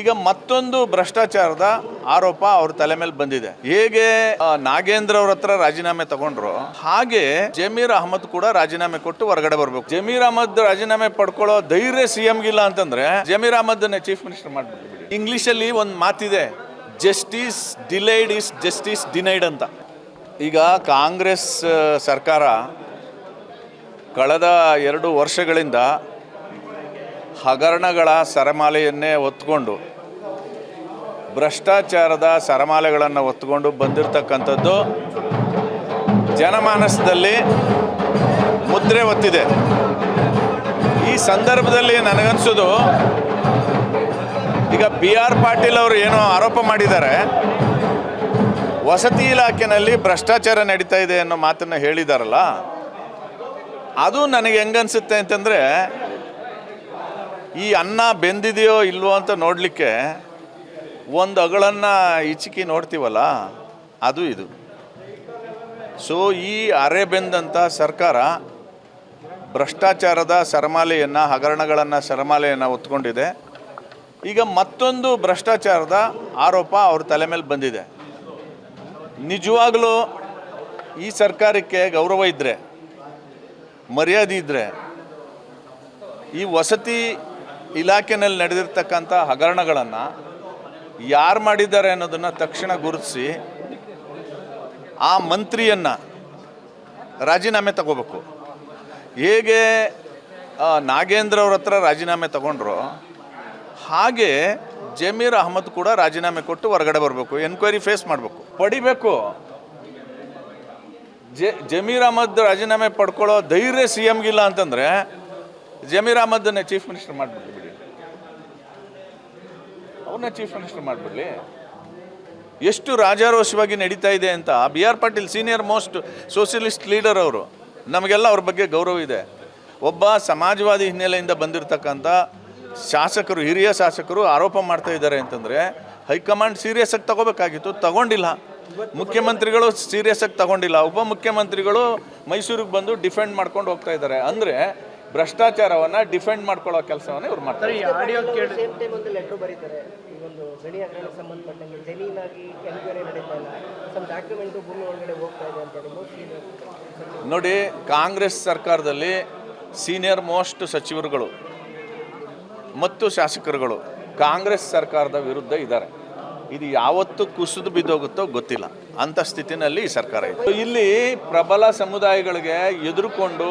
ಈಗ ಮತ್ತೊಂದು ಭ್ರಷ್ಟಾಚಾರದ ಆರೋಪ ಅವ್ರ ತಲೆ ಮೇಲೆ ಬಂದಿದೆ. ಹೇಗೆ ನಾಗೇಂದ್ರ ಅವ್ರ ಹತ್ರ ರಾಜೀನಾಮೆ ತಗೊಂಡ್ರು, ಹಾಗೆ ಜಮೀರ್ ಅಹಮದ್ ಕೂಡ ರಾಜೀನಾಮೆ ಕೊಟ್ಟು ಹೊರಗಡೆ ಬರ್ಬೇಕು. ಜಮೀರ್ ಅಹಮದ್ ರಾಜೀನಾಮೆ ಪಡ್ಕೊಳ್ಳೋ ಧೈರ್ಯ ಸಿ ಗಿಲ್ಲ ಅಂತಂದ್ರೆ ಜಮೀರ್ ಅಹಮದ್ ಚೀಫ್ ಮಿನಿಸ್ಟರ್ ಮಾಡ್ಬಿಟ್ಟು ಇಂಗ್ಲಿಷ್ ಅಲ್ಲಿ ಒಂದು ಮಾತಿದೆ justice delayed is justice denied ಅಂತ. ಈಗ ಕಾಂಗ್ರೆಸ್ ಸರ್ಕಾರ ಕಳೆದ ಎರಡು ವರ್ಷಗಳಿಂದ ಹಗರಣಗಳ ಸರಮಾಲೆಯನ್ನೇ ಹೊತ್ಕೊಂಡು, ಭ್ರಷ್ಟಾಚಾರದ ಸರಮಾಲೆಗಳನ್ನು ಹೊತ್ಕೊಂಡು ಬಂದಿರತಕ್ಕಂಥದ್ದು ಜನಮಾನಸದಲ್ಲಿ ಮುದ್ರೆ ಒತ್ತಿದೆ ಈ ಸಂದರ್ಭದಲ್ಲಿ ನನಗನ್ಸೋದು, ಈಗ ಬಿ ಆರ್ ಪಾಟೀಲ್ ಅವರು ಏನೋ ಆರೋಪ ಮಾಡಿದ್ದಾರೆ. ವಸತಿ ಇಲಾಖೆಯಲ್ಲಿ ಭ್ರಷ್ಟಾಚಾರ ನಡೀತಾ ಇದೆ ಅನ್ನೋ ಮಾತನ್ನು ಹೇಳಿದಾರಲ್ಲ, ಅದು ನನಗೆ ಹೆಂಗನ್ಸುತ್ತೆ ಅಂತಂದರೆ ಈ ಅನ್ನ ಬೆಂದಿದೆಯೋ ಇಲ್ವೋ ಅಂತ ನೋಡಲಿಕ್ಕೆ ಒಂದು ಅಗಳನ್ನು ಇಚಿಕಿ ನೋಡ್ತೀವಲ್ಲ, ಅದು ಇದು. ಸೊ ಈ ಅರೆ ಬೆಂದಂಥ ಸರ್ಕಾರ ಭ್ರಷ್ಟಾಚಾರದ ಸರಮಾಲೆಯನ್ನು, ಹಗರಣಗಳನ್ನು ಸರಮಾಲೆಯನ್ನು ಹೊತ್ಕೊಂಡಿದೆ. ಈಗ ಮತ್ತೊಂದು ಭ್ರಷ್ಟಾಚಾರದ ಆರೋಪ ಅವ್ರ ತಲೆ ಮೇಲೆ ಬಂದಿದೆ. ನಿಜವಾಗಲೂ ಈ ಸರ್ಕಾರಕ್ಕೆ ಗೌರವ ಇದ್ದರೆ ಮರ್ಯಾದೆ ಇದ್ದರೆ ಈ ವಸತಿ ಇಲಾಖೆನಲ್ಲಿ ನಡೆದಿರ್ತಕ್ಕಂಥ ಹಗರಣಗಳನ್ನು ಯಾರು ಮಾಡಿದ್ದಾರೆ ಅನ್ನೋದನ್ನು ತಕ್ಷಣ ಗುರುತಿಸಿ ಆ ಮಂತ್ರಿಯನ್ನು ರಾಜೀನಾಮೆ ತಗೋಬೇಕು. ಹೇಗೆ ನಾಗೇಂದ್ರ ಅವ್ರ ಹತ್ರ ರಾಜೀನಾಮೆ ತಗೊಂಡ್ರು ಹಾಗೆ ಜಮೀರ್ ಅಹಮದ್ ಕೂಡ ರಾಜೀನಾಮೆ ಕೊಟ್ಟು ಹೊರಗಡೆ ಬರಬೇಕು, ಎನ್ಕ್ವೈರಿ ಫೇಸ್ ಮಾಡಬೇಕು. ಪಡಿಬೇಕು. ಜೆ, ಜಮೀರ್ ಅಹಮದ್ ರಾಜೀನಾಮೆ ಪಡ್ಕೊಳ್ಳೋ ಧೈರ್ಯ ಸಿ ಎಮ್ಗಿಲ್ಲ ಅಂತಂದರೆ ಜಮೀರ್ ಅಹಮದನ್ನೇ ಚೀಫ್ ಮಿನಿಸ್ಟರ್ ಬಿಡಿ ಅವ್ರನ್ನ ಚೀಫ್ ಮಿನಿಸ್ಟರ್ ಮಾಡಿಬಿಡ್ಲಿ. ಎಷ್ಟು ರಾಜಾರೋಷವಾಗಿ ನಡೀತಾ ಇದೆ ಅಂತ. B R Patil senior most socialist leader ಅವರು, ನಮಗೆಲ್ಲ ಅವ್ರ ಬಗ್ಗೆ ಗೌರವ ಇದೆ. ಒಬ್ಬ ಸಮಾಜವಾದಿ ಹಿನ್ನೆಲೆಯಿಂದ ಬಂದಿರತಕ್ಕಂಥ ಶಾಸಕರು, ಹಿರಿಯ ಶಾಸಕರು ಆರೋಪ ಮಾಡ್ತಾ ಇದ್ದಾರೆ ಅಂತಂದರೆ, ಹೈಕಮಾಂಡ್ ಸೀರಿಯಸ್ ಆಗಿ ತಗೋಬೇಕಾಗಿತ್ತು, ತಗೊಂಡಿಲ್ಲ. ಮುಖ್ಯಮಂತ್ರಿಗಳು ಸೀರಿಯಸ್ ಆಗಿ ತಗೊಂಡಿಲ್ಲ. ಉಪಮುಖ್ಯಮಂತ್ರಿಗಳು ಮೈಸೂರಿಗೆ ಬಂದು ಡಿಫೆಂಡ್ ಮಾಡ್ಕೊಂಡು ಹೋಗ್ತಾ ಇದ್ದಾರೆ. ಅಂದರೆ ಭ್ರಷ್ಟಾಚಾರವನ್ನು ಡಿಫೆಂಡ್ ಮಾಡ್ಕೊಳ್ಳೋ ಕೆಲಸವನ್ನ ಇವ್ರು ಮಾಡ್ತಾರೆ. ಈ ಆಡಿಯೋ ಕೇಳಿ. ಸೇಮ್ ಟೈಮ್ ಲೆಟರ್ ಬರೀತಾರೆ. ಒಂದು ಗಣಿ ಹಗರಣಕ್ಕೆ ಸಂಬಂಧಪಟ್ಟಂಗೆ ಜಮೀನ್ ಆಗಿ ಎನ್ಕ್ವೈರಿ ಇಲ್ಲ. ಸಮ್ ಡಾಕ್ಯುಮೆಂಟು ಭೂಮಿ ಒಳಗಡೆ ಹೋಗ್ತಾ ಇದೆ ಅಂತೇಳಿ ಮೋಸ್ಟ್ ನೋಡಿ ಕಾಂಗ್ರೆಸ್ ಸರ್ಕಾರದಲ್ಲಿ ಸೀನಿಯರ್ ಮೋಸ್ಟ್ ಸಚಿವರುಗಳು ಮತ್ತು ಶಾಸಕರುಗಳು ಕಾಂಗ್ರೆಸ್ ಸರ್ಕಾರದ ವಿರುದ್ಧ ಇದ್ದಾರೆ. ಇದು ಯಾವತ್ತು ಕುಸಿದು ಬಿದ್ದೋಗುತ್ತೋ ಗೊತ್ತಿಲ್ಲ. ಅಂಥ ಸ್ಥಿತಿನಲ್ಲಿ ಈ ಸರ್ಕಾರ ಇದೆ ಇಲ್ಲಿ ಪ್ರಬಲ ಸಮುದಾಯಗಳಿಗೆ ಎದುರುಕೊಂಡು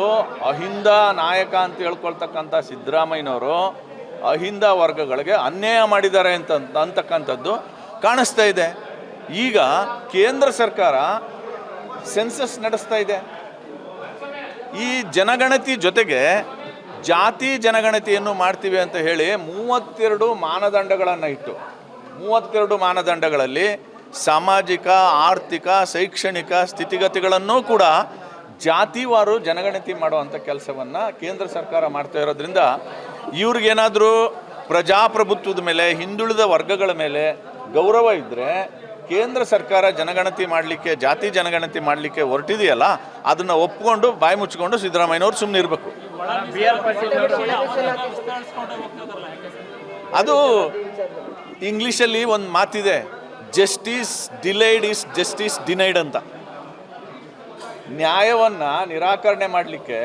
ಅಹಿಂದ ನಾಯಕ ಅಂತ ಹೇಳ್ಕೊಳ್ತಕ್ಕಂಥ ಸಿದ್ದರಾಮಯ್ಯನವರು ಅಹಿಂದ ವರ್ಗಗಳಿಗೆ ಅನ್ಯಾಯ ಮಾಡಿದ್ದಾರೆ ಅಂತ ಅಂತಕ್ಕಂಥದ್ದು ಕಾಣಿಸ್ತಾ ಇದೆ. ಈಗ ಕೇಂದ್ರ ಸರ್ಕಾರ ಸೆನ್ಸಸ್ ನಡೆಸ್ತಾ ಇದೆ. ಈ ಜನಗಣತಿ ಜೊತೆಗೆ ಜಾತಿ ಜನಗಣತಿಯನ್ನು ಮಾಡ್ತೀವಿ ಅಂತ ಹೇಳಿ ಮೂವತ್ತೆರಡು ಮಾನದಂಡಗಳನ್ನು ಇಟ್ಟು, ಮೂವತ್ತೆರಡು ಮಾನದಂಡಗಳಲ್ಲಿ ಸಾಮಾಜಿಕ, ಆರ್ಥಿಕ, ಶೈಕ್ಷಣಿಕ ಸ್ಥಿತಿಗತಿಗಳನ್ನು ಕೂಡ ಜಾತಿವಾರು ಜನಗಣತಿ ಮಾಡುವಂಥ ಕೆಲಸವನ್ನು ಕೇಂದ್ರ ಸರ್ಕಾರ ಮಾಡ್ತಾ ಇರೋದ್ರಿಂದ ಇವ್ರಿಗೇನಾದರೂ ಪ್ರಜಾಪ್ರಭುತ್ವದ ಮೇಲೆ, ಹಿಂದುಳಿದ ವರ್ಗಗಳ ಮೇಲೆ ಗೌರವ ಇದ್ದರೆ ಕೇಂದ್ರ ಸರ್ಕಾರ ಜನಗಣತಿ ಮಾಡಲಿಕ್ಕೆ, ಜಾತಿ ಜನಗಣತಿ ಮಾಡಲಿಕ್ಕೆ ಹೊರಟಿದೆಯಲ್ಲ, ಅದನ್ನು ಒಪ್ಕೊಂಡು ಬಾಯಿ ಮುಚ್ಕೊಂಡು ಸಿದ್ದರಾಮಯ್ಯನವ್ರು ಸುಮ್ಮನೆ ಇರಬೇಕು. ಅದು ಇಂಗ್ಲೀಷಲ್ಲಿ ಒಂದು ಮಾತಿದೆ. Justice delayed is justice denied ಅಂತ. ನ್ಯಾಯವನ್ನು ನಿರಾಕರಣೆ ಮಾಡಲಿಕ್ಕೆ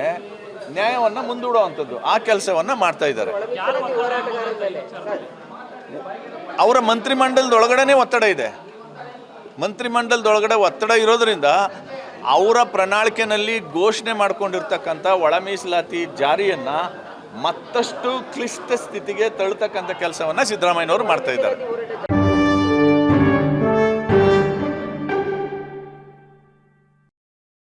ನ್ಯಾಯವನ್ನು ಮುಂದೂಡುವಂಥದ್ದು, ಆ ಕೆಲಸವನ್ನು ಮಾಡ್ತಾ ಇದ್ದಾರೆ. ಅವರ ಮಂತ್ರಿಮಂಡಲದೊಳಗಡೆ ಒತ್ತಡ ಇದೆ. ಮಂತ್ರಿಮಂಡಲದೊಳಗಡೆ ಒತ್ತಡ ಇರೋದ್ರಿಂದ ಅವರ ಪ್ರಣಾಳಿಕೆನಲ್ಲಿ ಘೋಷಣೆ ಮಾಡಿಕೊಂಡಿರ್ತಕ್ಕಂಥ ಒಳ ಮೀಸಲಾತಿ ಜಾರಿಯನ್ನು ಮತ್ತಷ್ಟು ಕ್ಲಿಷ್ಟ ಸ್ಥಿತಿಗೆ ತಳ್ತಕ್ಕಂಥ ಕೆಲಸವನ್ನು ಸಿದ್ದರಾಮಯ್ಯನವರು ಮಾಡ್ತಾ ಇದ್ದಾರೆ.